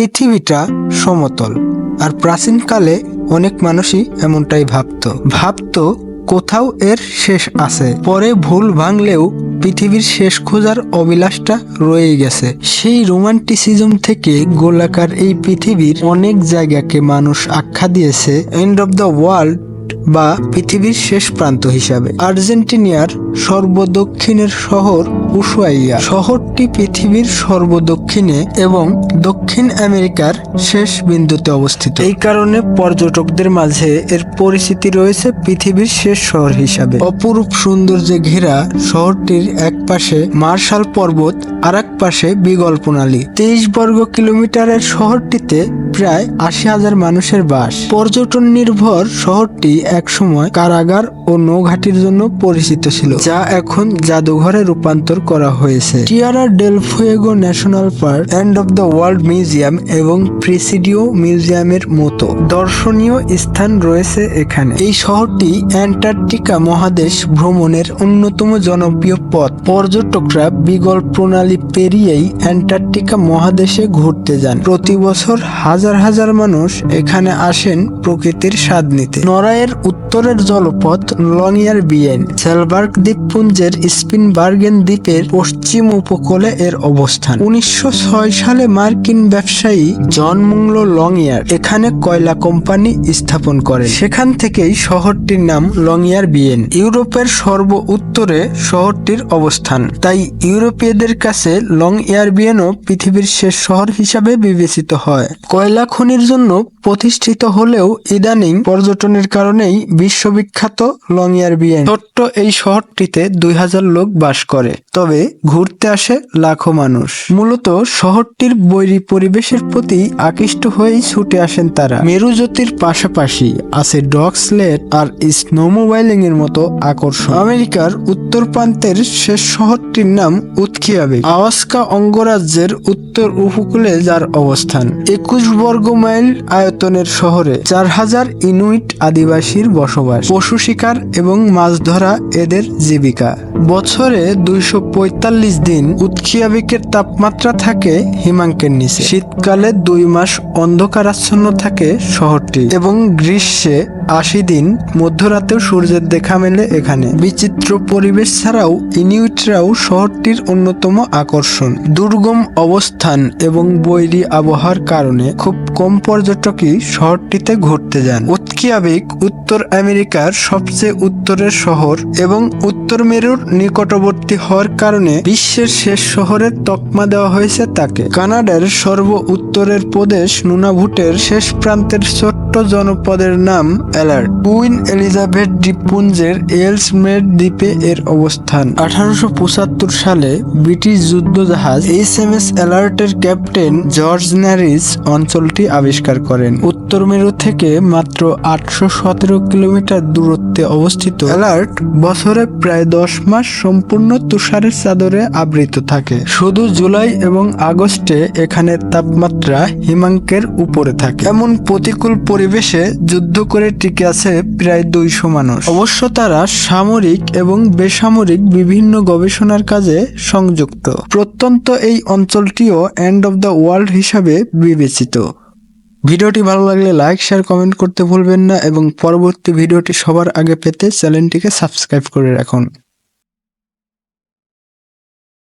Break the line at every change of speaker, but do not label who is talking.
পৃথিবীটা সমতল, আর প্রাচীনকালে অনেক মানুষই এমনটাই ভাবত। ভাবত কোথাও এর শেষ আছে। পরে ভুল ভাঙলেও পৃথিবীর শেষ খোঁজার অবিলাসটা রয়ে গেছে। সেই রোমান্টিসিজম থেকে গোলাকার এই পৃথিবীর অনেক জায়গাকে মানুষ আখ্যা দিয়েছে। এন্ড অব দ্য ওয়ার্ল্ড বা পৃথিবীর শেষ প্রান্ত হিসাবে। আর্জেন্টিনিয়ার সর্বদক্ষিণের শহর উশুয়াইয়া। শহরটি পৃথিবীর সর্বদক্ষিণে এবং দক্ষিণ আমেরিকার শেষ বিন্দুতে অবস্থিত। এই কারণে পর্যটকদের মাঝে এর পরিচিতি রয়েছে পৃথিবীর শেষ শহর হিসাবে। অপরূপ সৌন্দর্যে ঘেরা শহরটির এক পাশে মার্শাল পর্বত আর এক পাশে বিগল প্রণালী তেইশ বর্গ কিলোমিটারের শহরটিতে প্রায় আশি হাজার মানুষের বাস। পর্যটন নির্ভর শহরটি একসময় কারাগার ও নৌঘাটির জন্য পরিচিত ছিল, যা এখন জাদুঘরে রূপান্তর করা হয়েছে। Tierra del Fuego National Park End of the World Museum এবং প্রেসিডিও মিউজিয়ামের মতো দর্শনীয় স্থান রয়েছে এখানে। এই শহরটি অ্যান্টার্কটিকা মহাদেশ ভ্রমণের অন্যতম জনপ্রিয় পথ। পর্যটকরা বিগল প্রণালী পেরিয়েই অ্যান্টার্কটিকা মহাদেশে ঘুরতে যান। প্রতি বছর হাজার হাজার হাজার মানুষ এখানে আসেন প্রকৃতির স্বাদ নিতে। নরায়ের উত্তরের জলপথ লংয়ার বিয়েন সেলবার্গ দ্বীপপুঞ্জের স্পিনবার্গেন দ্বীপের পশ্চিম উপকূলে এর অবস্থান। উনিশশো ছয় সালে মার্কিন ব্যবসায়ী জন মুংলো লংয়ার এখানে কয়লা কোম্পানি স্থাপন করে সেখান থেকেই শহরটির নাম লংয়ার বিয়েন ইউরোপের সর্ব উত্তরে শহরটির অবস্থান। তাই ইউরোপীয়দের কাছে লং এয়ারবিয়েনও পৃথিবীর শেষ শহর হিসাবে বিবেচিত হয়। কয়লা খনির জন্য প্রতিষ্ঠিত হলেও ইদানিং পর্যটনের কারণেই বিশ্ববিখ্যাত লংয়ার বিয়ে এই শহরটিতে দুই হাজার লোক বাস করে, তবে ঘুরতে আসে লাখো মানুষ। মূলত শহরটির বৈরী পরিবেশের প্রতি আকৃষ্ট হয়েই ছুটে আসেন তারা। মেরুজ্যোতির পাশাপাশি আছে ডগ স্লেট আর স্নোমোবাইলিং এর মতো আকর্ষণ। আমেরিকার উত্তর প্রান্তের শেষ শহরটির নাম উৎখিয়াবে আওয়াস্কা অঙ্গরাজ্যের উত্তর উপকূলে যার অবস্থান। একুশ বর্গ মাইল আয়তনের শহরে চার হাজার ইনুইট আদিবাসীর বসবাস। পশু শিকার এবং মাছ ধরা এদের জীবিকা। বছরে দুইশো পঁয়তাল্লিশ দিন উৎখিয়াবিকের তাপমাত্রা থাকে হিমাঙ্কের নিচে। শীতকালে দুই মাস অন্ধকারাচ্ছন্ন থাকে শহরটি এবং গ্রীষ্মে আশি দিন মধ্যরাতেও সূর্যের দেখা মেলে এখানে। বিচিত্র পরিবেশ ছাড়াও ইনিউটরাও শহরটির অন্যতম আকর্ষণ। দুর্গম অবস্থান এবং বৈরী আবহাওয়ার কারণে খুব কম পর্যটকই শহরটিতে ঘুরতে যান। উৎকিয়াবিক উত্তর আমেরিকার সবচেয়ে উত্তরের শহর এবং উত্তর মেরুর নিকটবর্তী হওয়ার কারণে বিশ্বের শেষ শহরের তকমা দেওয়া হয়েছে তাকে। কানাডার সর্ব উত্তরের প্রদেশ নুনাভুটের শেষ প্রান্তের ছোট্ট জনপদের নাম অ্যালার্ট। কুইন এলিজাবেথ দ্বীপপুঞ্জের এলসমেট দ্বীপে এর অবস্থান। আঠারোশো পঁচাত্তর সালে ব্রিটিশ যুদ্ধজাহাজ এইচ এম এস অ্যালার্টের ক্যাপ্টেন জর্জ ন্যারিস অঞ্চলটি আবিষ্কার করেন। উত্তর মেরু থেকে মাত্র আটশো সতেরো কিলোমিটার দূরত্বে অবস্থিত। অ্যালার্ট বছরে প্রায় দশ মাস সম্পূর্ণ তুষারের চাদরে আবৃত থাকে। শুধু জুলাই এবং আগস্টে এখানে তাপমাত্রা হিমাঙ্কের উপরে থাকে। এমন প্রতিকূল পরিবেশে যুদ্ধ করে টিকে আছে প্রায় দুইশো মানুষ। অবশ্য তারা সামরিক এবং বেসামরিক বিভিন্ন গবেষণার কাজে সংযুক্ত। প্রত্যন্ত এই অঞ্চলটিও এন্ড অফ দ্য ওয়ার্ল্ড হিসাবে বিবেচিত। ভিডিওটি ভালো লাগলে লাইক শেয়ার কমেন্ট করতে ভুলবেন না এবং পরবর্তী ভিডিওটি সবার আগে পেতে চ্যানেলটিকে সাবস্ক্রাইব করে রাখুন।